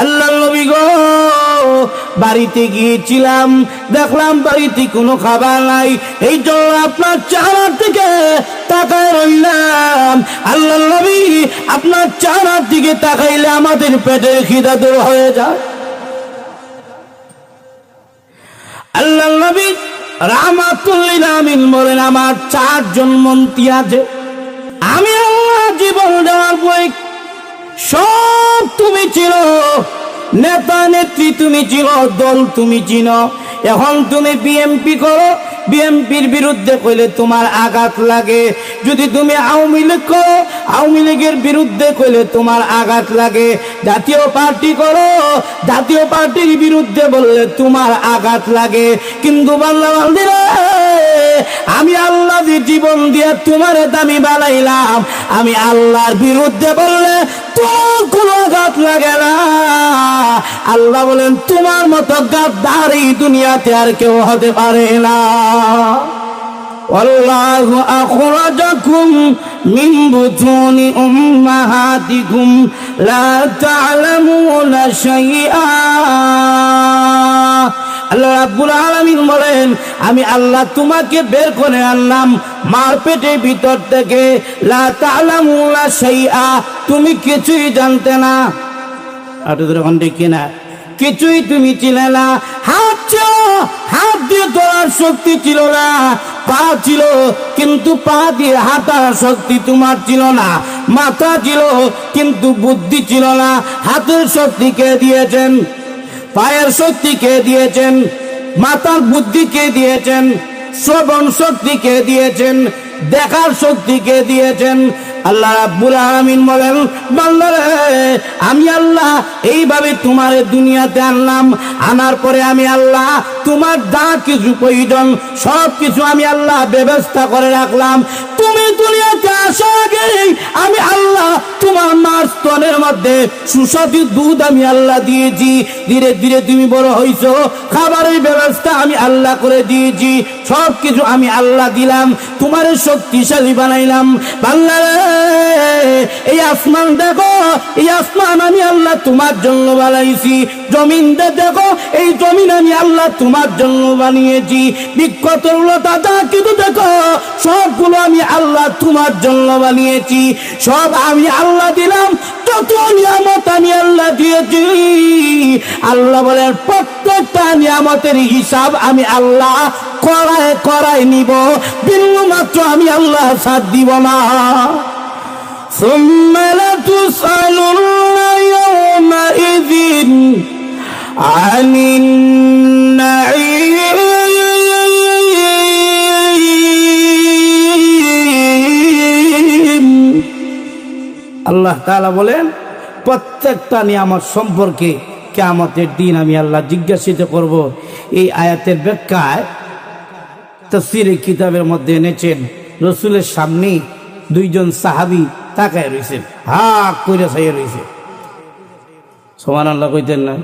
আল্লাহ নবী গো, বাড়িতে গিয়েছিলাম, দেখলাম বাড়িতে কোনো খাবার নাই। এই জন্য আপনার চেহারার দিকে তাকায় রইলাম। আল্লাহ নবী, আপনার চেহারার দিকে তাকাইলে আমাদের পেটের খিদা দূর হয়ে যায়। আল্লাহ নবী রামাতুল্লিল আমিন বলেন, আমার চারজন মন্ত্রী আছে। আমি আল্লাহ জীবন দেওয়ার বই সব তুমি ছিল নেতা নেত্রী তুমি ছিল দল তুমি চিনো। এখন তুমি বিএমপি করো বিএমপির বিরুদ্ধে কইলে তোমার আঘাত লাগে। যদি তুমি আওয়ামী লীগ করো, আওয়ামী লীগের বিরুদ্ধে কইলে তোমার আঘাত লাগে। জাতীয় পার্টি করো, জাতীয় পার্টির বিরুদ্ধে বললে তোমার আঘাত লাগে। কিন্তু বাংলা বান্দিরা, আমি আল্লাহ জীবন দিয়ে তোমার দামি বানাইলাম। আমি আল্লাহর বিরুদ্ধে বললে তোর কোনো আঘাত লাগে না আল্লাহ বলেন তোমার মতো গাদ্দার এই দুনিয়াতে আর কেউ হতে পারে না والله أخرجكم من بطون أمهاتكم لا تعلمون شيئا আল্লাহ রাব্বুল আলামিন বলেন, আমি আল্লাহ তোমাকে বের করে আনলাম মার পেটের ভিতর থেকে। লা তা'লামুনা শাইআ, তুমি কিছুই জানতে না। আর দেখি না। কিছুই তুমি ছিলে না। হাত ছিল, হাত দিয়ে তোলার শক্তি ছিল না। পা ছিল, কিন্তু পা দিয়ে হাঁটার শক্তি তোমার ছিল না। মাথা ছিল, কিন্তু বুদ্ধি ছিল না। হাতের শক্তি কে দিয়েছেন? পায়ের শক্তি কে দিয়েছেন? মাথার বুদ্ধি কে দিয়েছেন? শ্রবণ শক্তি কে দিয়েছেন? দেখার শক্তি কে দিয়েছেন? আল্লাহ রাব্বুল আলামিন বলেন, বান্দারে, আমি আল্লাহ, এইভাবে তোমার দুনিয়াতে আনলাম। আনার পরে আমি আল্লাহ, তোমার যা কিছু প্রয়োজন সব কিছু আমি আল্লাহ ব্যবস্থা করে রাখলাম। তুমি দুনিয়াতে আসার আগেই আমি তোমার মার স্তনের মধ্যে সুস্বাদু দুধ আমি আল্লাহ দিয়েছি। ধীরে ধীরে তুমি বড় হইছো। খাবারের ব্যবস্থা আমি আল্লাহ করে দিয়েছি। সব কিছু আমি আল্লাহ দিলাম, তোমার শক্তিশালী বানাইলাম। বাংলারে এই আসমান দেখো, এই আসমান আমি আল্লাহ তোমার জন্য বানাইছি। জমিন দেখো, এই জমিন আমি আল্লাহ তোমার জন্য বানিয়েছি। বিক্ষতলতা যা কিছু দেখো, সবগুলো আমি আল্লাহ তোমার জন্য বানিয়েছি। সব আমি আল্লাহ দিলাম, যত নিয়ামত আমি আল্লাহ দিয়েছি। আল্লাহ বলেন, প্রত্যেকটা নিয়ামতের হিসাব আমি আল্লাহ করায় করায় নিব বিন্দু মাত্র আমি আল্লাহ সাথ দিব না ثم لتسألن يومئذ عن النعيم আল্লাহ তাআলা বলেন প্রত্যেকটা নিয়ামত সম্পর্কে কেয়ামতের দিন আমি আল্লাহ জিজ্ঞাসিত করব এই আয়াতের ব্যাখ্যায় তফসিরে কিতাবের মধ্যে এনেছেন, রসুলের সামনে দুইজন সাহাবি তাকায় রয়েছেন হা করে সাইয়ে রয়েছে। সমান আল্লাহ কইতেন না?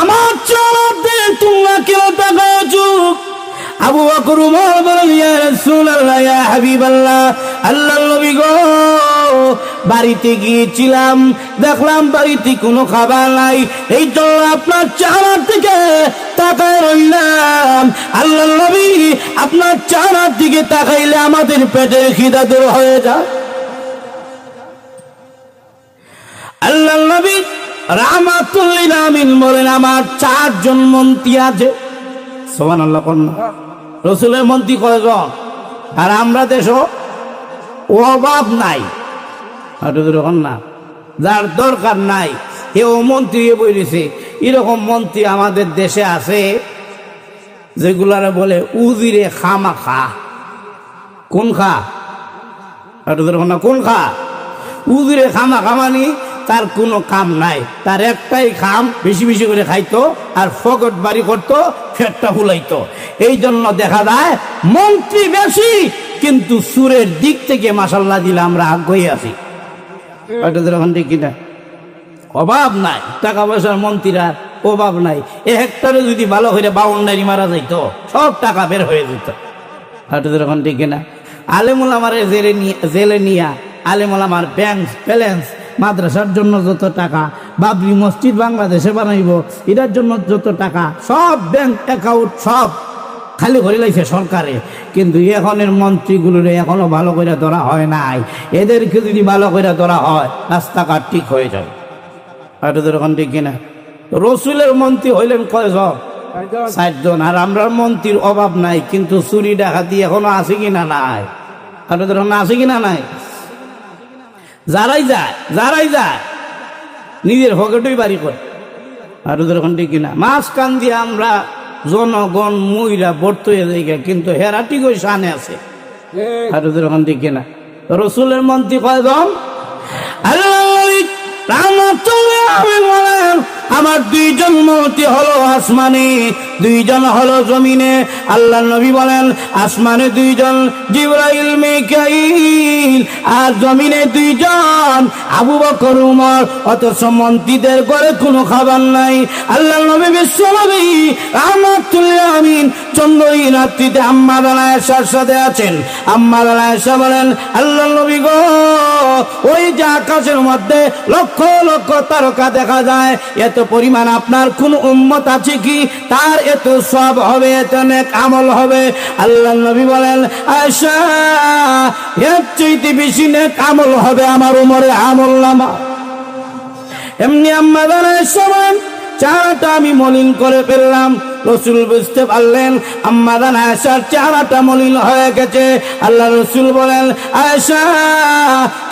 আমার বাড়িতে গিয়েছিলাম, দেখলাম বাড়িতে কোনো খাবার নাই। এই জন্য আপনার চেহারার দিকে তাকায় রইলাম। আল্লাহ নবী আপনার চেহারার দিকে তাকাইলে আমাদের পেটের খিদা দূর হয়ে যায়। আল্লাহ নবী রামাতুল্লিল আমিন বলেন, আমার চারজন মন্ত্রী আছে। সোমান আল্লাহ কন্যা রসুলের মন্ত্রী কয়জন? আর আমরা দেশ অভাব নাই। যার দরকার নাই এও মন্ত্রী বলেছে এরকম মন্ত্রী আমাদের দেশে আছে, যেগুলারে বলে উজিরে খামা খা। কোন খা? না, কোন খা? উজিরে খামা খামানি তার কোনো কাম নাই। তার একটাই খাম, বেশি বেশি করে খাইতো, আর ফকট বাড়ি করতো, ফেটটা ফুলাইতো। এই জন্য দেখা যায়, মন্ত্রী বেশি, কিন্তু সুরের দিক থেকে মাসাল্লাহ দিলে আমরা আগ্রহী আছি। যখন ঠিক কিনা। অভাব নাই টাকা পয়সার মন্ত্রীরা অভাব নাই। এ হেক্টরে যদি ভালো হইলে বাউন্ডারি মারা যাইতো, সব টাকা বের হয়ে যেত। ওইটা যখন ঠিক কিনা। আলেমুল আমার জেলে নিয়ে জেলে নিয়া আলেমলামার ব্যাংক ব্যালেন্স মাদ্রাসার জন্য যত টাকা, বাবরি মসজিদ বাংলাদেশে বানাইব, এটার জন্য যত টাকা, সব ব্যাংক অ্যাকাউন্ট সব খালি করে লাইছে সরকারে। কিন্তু এখনের মন্ত্রীগুলোর এখনও ভালো করে ধরা হয় নাই। এদেরকে যদি ভালো করে ধরা হয়, রাস্তাঘাট ঠিক হয়ে যাবে। আর ওদের ওখান ঠিক কিনা? রসুলের মন্ত্রী হইলেন কয়জন? ষাটজন আর আমরা মন্ত্রীর অভাব নাই, কিন্তু চুরি ডাকাতি এখনও আছে কিনা নাই? আর ওদের ওখানে আছে কিনা নাই? যারাই যায় যারাই যায়, নিজের পকেটই বাড়ি করে। আর ওদের ওখান ঠিক কিনা? মাছ কান দিয়ে আমরা জনগণ মহিলা বর্ত হয়ে যায় কিন্তু হেরা ঠিক ওই সানে আছে আর ওদের ওখান থেকে না। রসুলের মন্ত্রী কয়জন? আল্লাহ আমার দুইজন মন্ত্রী হলো আসমানে, দুইজন হলো জমিনে। আল্লাহ নবী বলেন, আসমানে দুইজন, জিব্রাইল, মিকাইল, আর জমিনে দুইজন, আবু বকর, উমর, অথচ মন্ত্রীদের ঘরে কোনো খাবার নাই। আল্লাহ নবী বিশ্বনবী রহমাতুল্লাহ আমিন চন্দ্রই রাত্রিতে আম্মা দানায়সার সাথে আছেন। আম্মা দানায়সা বলেন, আল্লাহ নবী গো, ওই যে আকাশের মধ্যে লক্ষ লক্ষ তারকা দেখা যায় পরিমাণ আপনার কোন উম্মত আছে কি? তার এত সব হবে, এত নেক আমল হবে। আল্লাহ নবী বলেন আয়সা এর চাইতে বেশি নেক আমল হবে আমার উমরে আমল নামা। এমনি আম্মা দানের সময় চারাটা আমি মলিন করে ফেললাম। রসুল বুঝতে পারলেন আম্মাদান আয়সার চেহারাটা মলিন হয়ে গেছে। আল্লাহ রসুল বলেন আয়সা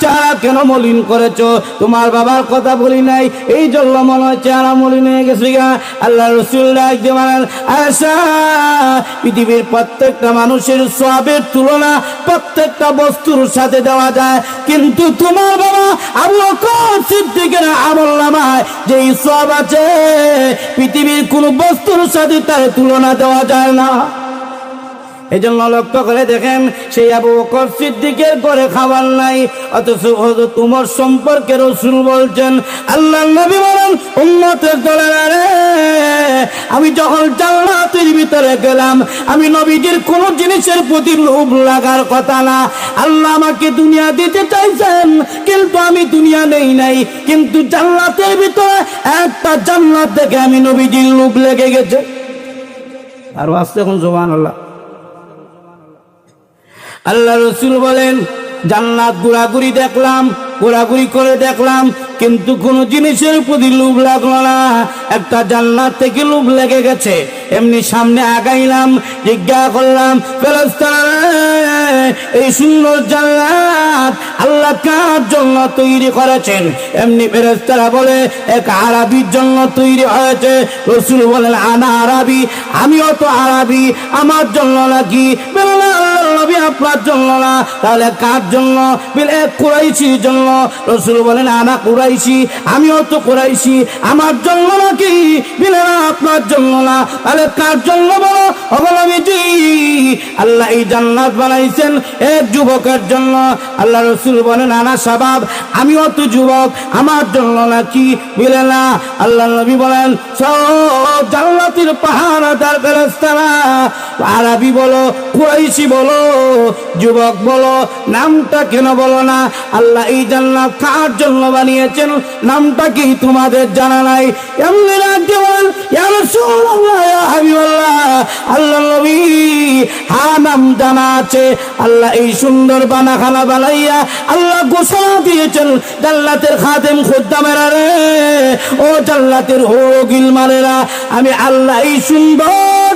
চেহারা কেন মলিন করেছ? তোমার বাবার কথা বলি নাই, এই জন্য মনে হয় চেহারা মলিন হয়ে গেছে গা। আল্লাহ রসুল ডাকতে বলেন আয়সা পৃথিবীর প্রত্যেকটা মানুষের সবের তুলনা প্রত্যেকটা বস্তুর সাথে দেওয়া যায়। কিন্তু তোমার বাবা আবু সিদ্দিকের আমল নামায় যেই সব আছে, পৃথিবীর কোন বস্তুর সাথে তার তুলনা দেওয়া যায় না। এই জন্য লক্ষ্য করে দেখেন, সেই আবু বকর সিদ্দিকের করে খাবার নাই, অথচ তোমার সম্পর্কে রসুল বলছেন আল্লাহ নবী বলেন উন্নতের দলের রে, আমি যখন জান্নাতের ভিতরে গেলাম, আমি নবীজির কোন জিনিসের প্রতি লোভ লাগার কথা না। আল্লাহ আমাকে দুনিয়া দিতে চাইছেন, কিন্তু আমি দুনিয়া নেই নাই, কিন্তু জান্নাতের ভিতরে একটা জান্নাত দেখে আমি নবীজির লোভ লেগে গেছে। আর আসতে এখন জোবান আল্লাহ আল্লাহ রসুল বলেন জান্নাত গুড়াগুড়ি দেখলাম ঘোরাঘুরি করে দেখলাম, কিন্তু কোন জিনিসের প্রতি লোভ লাগল না। একটা জান্নাত থেকে লোভ লেগে গেছে। এমনি সামনে আগাইলাম জিজ্ঞাসা করলাম এই সুন্দর জান্নাত আল্লাহ কার জন্য তৈরি করেছেন? এমনি ফেরস্তারা বলে, এক আরবির জন্য তৈরি হয়েছে। রসুল বলেন, আনা আরবি? আমিও তো আরবি, আমার জন্য নাকি? আল্লাহর নবী আপনার জন্য না। তাহলে কার জন্য? বলে কুরাইশির জন্য। রসুল বলেন আনা কুরাইশি, আমিও তো কুরাইশি। আমার জন্য নাকি? বলে, না, আপনার জন্য না। তাহলে কার জন্য বলো? অবলম্বী আল্লাহ এই জান্নাত বানাইছেন এক যুবকের জন্য। আল্লাহ রসুল বলেন, আনা সাবাব, আমিও তো যুবক, আমার জন্য নাকি? বলে, না। আল্লাহ নবী বলেন, সব জান্নাতের পাহাড় তার আরবি বলো, কুরাইশি বলো। যুবক বলো, নামটা কেন বলো না? আল্লাহ এই জান্নাত কার জন্য বানিয়েছেন? নামটা কি তোমাদের জানা নাই? এমনি বানাখানা বানাইয়া আল্লাহ আমি আল্লাহ এই সুন্দর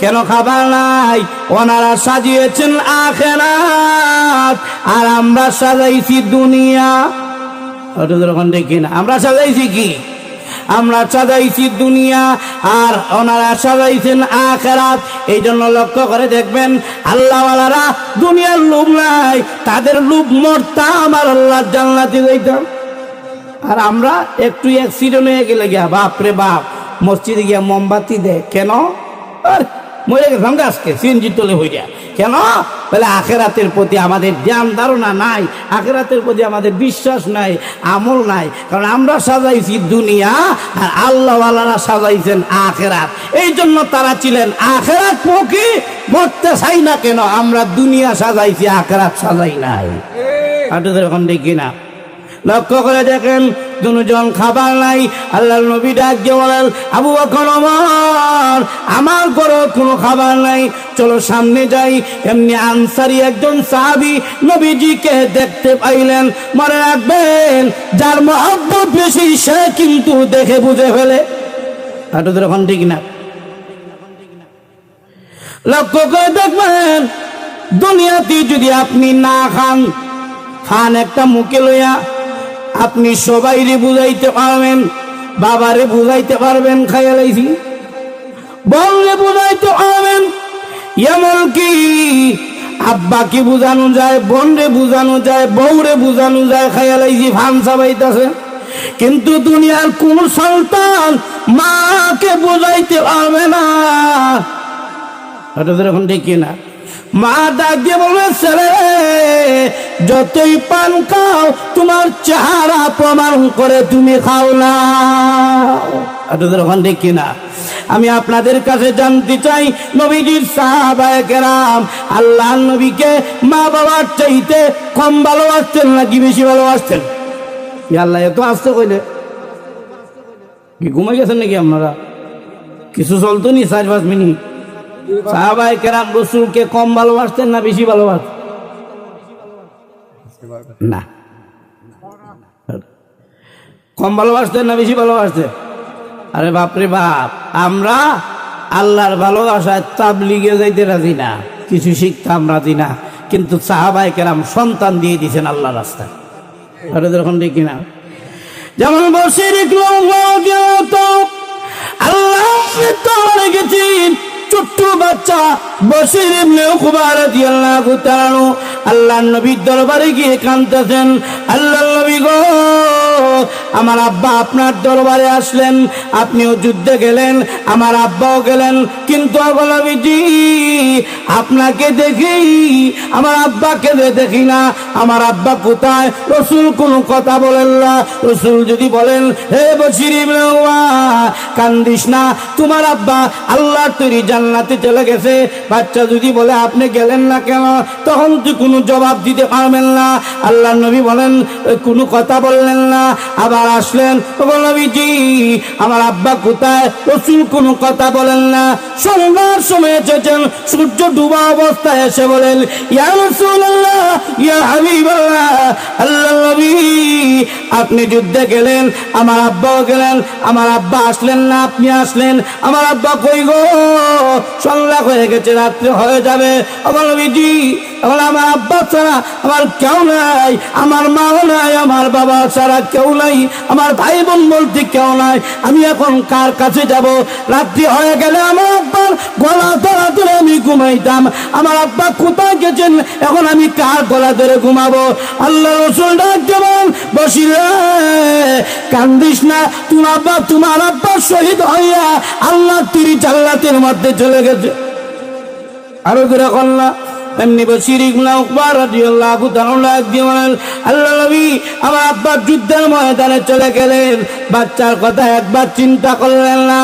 কেন খাবার নাই? ওনারা সাজিয়েছেন আখেরাত। আর আমরা সাজাইছি দুনিয়া। যখন দেখি না। আমরা সাজাইছি কি? আমরা সাজাইছি দুনিয়া আর ওনারা সাজাইছেন আখেরাত। এই জন্য লক্ষ্য করে দেখবেন, আল্লাহওয়ালারা দুনিয়ার লোভ নাই, তাদের লোভ মরতাম আর আল্লাহ জান্নাতি যাইতাম। আর আমরা একটু অ্যাক্সিডেন্ট হয়ে গেলে গিয়া, বাপরে বাপ, মসজিদে গিয়া মোমবাতি দেয়। কেন? আর মরে গেছিলাম গাছকে সিএনজি তোলে হইয়া কেন? বলে আখেরাতের প্রতি আমাদের জ্ঞান ধারণা নাই আখেরাতের প্রতি আমাদের বিশ্বাস নাই আমল নাই। কারণ আমরা সাজাইছি দুনিয়া আর আল্লাহওয়ালারা সাজাইছেন আখেরাত। এই জন্য তারা ছিলেন আখেরাত পক্ষে মরতে চাই না কেন? আমরা দুনিয়া সাজাইছি আখেরাত সাজাই নাই। আপনাদের এখন দেখি না। লক্ষ্য করে দেখেন দুজন খাবার নাই। আল্লাহ নবী ডাক দিয়ে বলেন, আবু বকর আমার আমার ঘরে কোনো খাবার নাই। চলো সামনে যাই। এমনি আনসারি একজন সাহাবি নবীজিকে দেখতে পাইলেন, মনে রাখবেন, যার মহব্বত বেশি, সে কিন্তু দেখে বুঝে ফেলে। আপনাদের এখন ঠিক না? লক্ষ্য করে দেখবেন, দুনিয়াতে যদি আপনি না খান খান একটা মুখে লইয়া আপনি সবাইরে বুঝাইতে পারবেন, বাবারে বুঝাইতে পারবেন খাইয়া লাইছি বললে বুঝাইতে পারবেন কি আব্বাকে বুঝানো যায়, বোনরে বুঝানো যায়, বউরে বুঝানো যায় খাইয়া লাইছি ফান সাবাইতেছে। কিন্তু দুনিয়ার কোন সন্তান মাকে বুঝাইতে পারবে না। এখন ঠিক না। মা ডাক দিয়ে বলবে, ছেলে, যতই পান খাও, তোমার চেহারা প্রমাণ করে তুমি খাও না। তো এখন ঠিক না আমি আপনাদের কাছে জানতে চাই, নবীজির সাহাবায়ে কেরাম, আল্লাহ নবীকে মা বাবার চাইতে কম ভালোবাসতেন নাকি বেশি ভালোবাসতেন? আল্লাহ এত আসতে কইলে। কি ঘুমাই গেছেন নাকি আপনারা? কিছু চলতো নি চার পাঁচ মিনিট? সাহাবাই কেরাম রসুলকে কম ভালোবাসতেন না বেশি ভালোবাসতেন? না। কম ভালোবাসতেন না বেশি ভালোবাসতেন? আরে বাপরে বাপ, আমরা আল্লাহর ভালোবাসায় তাবলিগে যাইতে রাজি না, কিছু শিখতাম রাজি না, কিন্তু সাহাবাই কেরাম সন্তান দিয়ে দিয়েছেন আল্লাহ রাস্তায়। আরে যখন দেখি না যেমন বসে আল্লাহ তো রেখেছেন ছোট্ট বাচ্চা বসির ইবনে উকবা রাদিয়াল্লাহু তাআলা আল্লাহর নবীর দরবারে গিয়ে কাঁদতেছেন, আল্লাহর নবী গো, আমার আব্বা আপনার দরবারে আসলেন, আপনিও যুদ্ধে গেলেন, আমার আব্বাও গেলেন, কিন্তু নবীজি আপনাকে দেখি, আমার আব্বাকে দেখি না আমার আব্বা কোথায়? রসুল কোনো কথা বলেন না। রসুল যদি বলেন, হে বসির কান্দিস না। তোমার আব্বা আল্লাহ তৈরি জান্নাতে চলে গেছে। বাচ্চা যদি বলে, আপনি গেলেন না কেন? তখন তুই কোনো জবাব দিতে পারবেন না। আল্লাহ নবী বলেন কোনো কথা বললেন না। আবার আসলেন নবীজি, আমার আব্বা কোথায়? রসুল কোনো কথা বলেন না। সন্ধ্যার সময় এসেছেন, সূর্য ডুবা অবস্থায় এসে বলেন, ইয়া রাসূলুল্লাহ, ইয়া আপনি যুদ্ধে গেলেন, আমার আব্বাও গেলেন, আমার আব্বা আসলেন না, আপনি আসলেন। আমার আব্বা কই গো? সন্ধ্যা হয়ে গেছে, রাত্রে হয়ে যাবে। আমার নবীজি এখন আমার আব্বা ছাড়া আমার কেউ নাই, আমার মাও নাই, আমার বাবা ছাড়া কেউ নাই, আমার ভাই বোন বলতে কেউ নাই। আমি এখন কার কাছে যাব? রাত্রি হয়ে গেলে আমার আব্বার গলা ধরা ধরে আমি ঘুমাইতাম। আমার আব্বা কোথায় গেছেন? এখন আমি কার গলা ধরে ঘুমাবো? আল্লাহ রসুল ডাক দেবেন, বসিরে কান্দিস না তোমার আব্বা তোমার আব্বা শহীদ হইয়া আল্লাহ তিরি জাল্লাতের মধ্যে চলে গেছে। আরও করে কল্লা নবী আমার যুদ্ধের ময়দানে চলে গেলেন। বাচ্চার কথা একবার চিন্তা করলেন না।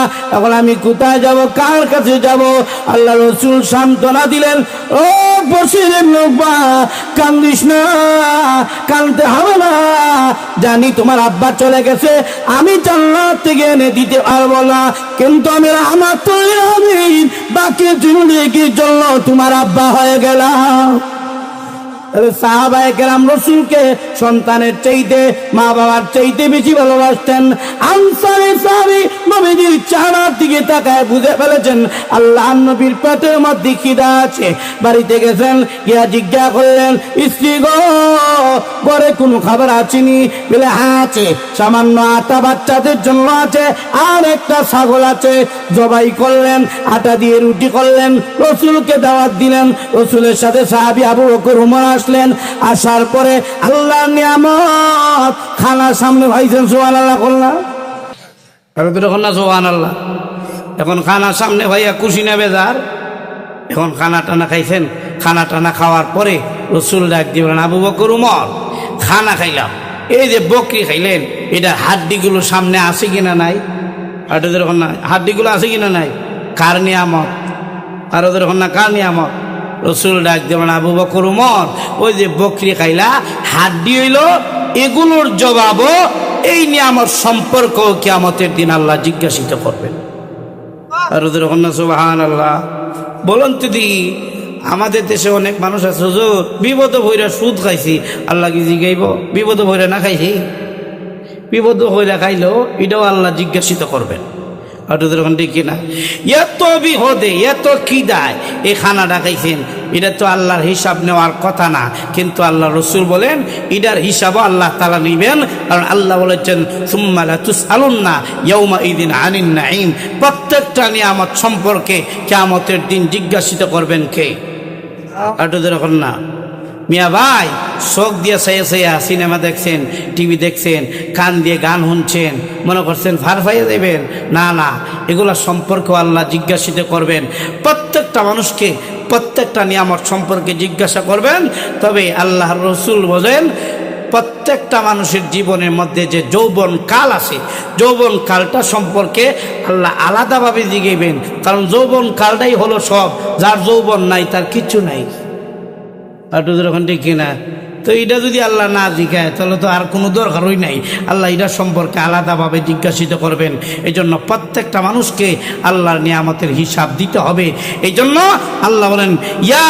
আমি কোথায় যাব, কার কাছে যাব? আল্লাহ রসুল সান্ত্বনা দিলেন, ও বসির কান্দিস না, কানতে হবে না। জানি তোমার আব্বা চলে গেছে, আমি জান্নাত থেকে এনে দিতে পারব না। কিন্তু আমি রহমাতুল আমিন বাকি কি জন্য তোমার আব্বা হয়ে গেলাম সাহাবায় কেরাম রসুলকে সন্তানের চাইতে, মা বাবার চাইতে বেশি ভালোবাসতেন। আনসারে সাহাবি নবীজির চেহারার দিকে তাকায় বুঝে ফেলেছেন, আল্লাহ আছে? বাড়িতে গেছেন, গিয়া জিজ্ঞা করলেন, স্ত্রী গো কোনো খাবার আছেনি বলে হ্যাঁ আছে, সামান্য আটা বাচ্চাদের জন্য আছে, আর একটা ছাগল আছে। জবাই করলেন, আটা দিয়ে রুটি করলেন, রসুলকে দাওয়াত দিলেন। রসুলের সাথে সাহাবি আবু বকর আসলেন, আসার পরে আল্লাহ নিয়ামত খানার সামনে ভাইছেন সোহান আল্লাহ করলাম আর না সোহান আল্লাহ এখন খানার সামনে ভাইয়া খুশি না বেজার, এখন খানা টানা খাইছেন, খানা টানা খাওয়ার পরে রসুল ডাক দিবেন আবু বকর উমর, খানা খাইলাম। এই যে বকরি খাইলেন, এটা হাড্ডিগুলো সামনে আছে কিনা নাই? হাড্ডিদের এখন না হাড্ডিগুলো আছে কিনা নাই? কার নিয়ামত? আর ওদের না, কার নিয়ামত? রসুল ডাক দেবেন আবু বকর উমর ওই যে বকরি খাইলা হাড্ডি হইল এগুলোর জবাবও এই নিয়ে আমার সম্পর্ক কিয়ামতের দিন আল্লাহ জিজ্ঞাসিত করবেন। আর ওদের সুবাহান আল্লাহ বলুন যদি আমাদের দেশে অনেক মানুষ আছে হুজুর বিপদ ভৈরা সুদ খাইছি আল্লাহ কি জিগাইব? বিপদ ভৈরা না খাইছি? বিপদ ভৈরা খাইলো এটাও আল্লাহ জিজ্ঞাসিত করবেন। তোদের ওখান থেকে না এত বিহদে এত খিদায় এই খানাটা খাইছেন এটা তো আল্লাহর হিসাব নেওয়ার কথা না। কিন্তু আল্লাহ রসুল বলেন, এটার হিসাবও আল্লাহ তালা নিবেন। কারণ আল্লাহ বলেছেন সুম্মালা তুস আলুন না ইয়ৌমা ইদিন আনিন নাইম প্রত্যেকটা নিয়ামত সম্পর্কে কেয়ামতের দিন জিজ্ঞাসিত করবেন কে? আর তোদের না? মিয়া ভাই শোক দিয়ে সাইয়া সাইয়া সিনেমা দেখছেন, টিভি দেখছেন, কান দিয়ে গান শুনছেন, মনে করছেন ফার ফাইয়া দেবেন। না না, এগুলা সম্পর্কে আল্লাহ জিজ্ঞাসিত করবেন। প্রত্যেকটা মানুষকে প্রত্যেকটা নিয়ামত সম্পর্কে জিজ্ঞাসা করবেন। তবে আল্লাহ রসুল বলেন, প্রত্যেকটা মানুষের জীবনের মধ্যে যে যৌবন কাল আছে, যৌবন কালটা সম্পর্কে আল্লাহ আলাদাভাবে জিগেবেন কারণ যৌবন কালটাই হলো সব, যার যৌবন নাই তার কিচ্ছু নাই। তোদের ওখান থেকে কিনা। তো এটা যদি আল্লাহ না জিখায় তাহলে তো আর কোনো দরকারই নাই। আল্লাহ এটা সম্পর্কে আলাদাভাবে জিজ্ঞাসিত করবেন। এই জন্য প্রত্যেকটা মানুষকে আল্লাহর নিয়ামতের হিসাব দিতে হবে। এই জন্য আল্লাহ বলেন, ইয়া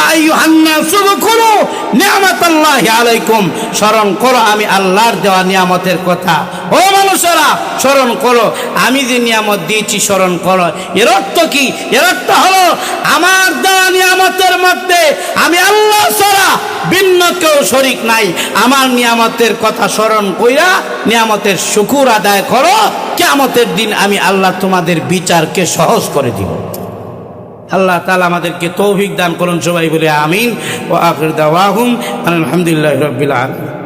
নিয়ামত আল্লাহ আলাইকুম। স্মরণ করো, আমি আল্লাহর দেওয়া নিয়ামতের কথা। ও মানুষেরা, স্মরণ করো, আমি যে নিয়ামত দিয়েছি, স্মরণ করো। এর অর্থ কি? এর অর্থ হলো, আমার দেওয়া নিয়ামতের মধ্যে আমি আল্লাহ ছাড়া ভিন্ন কেউ শরিক নাই। আমার নিয়ামতের কথা স্মরণ কইরা, নিয়ামতের শুকুর আদায় করো। কেয়ামতের দিন আমি আল্লাহ তোমাদের বিচারকে সহজ করে দিব। আল্লাহ তালা আমাদেরকে তৌফিক দান করুন সবাই বলে আমিন। ও আফির দাওয়াহুম আলহামদুলিল্লাহ রবিল আলম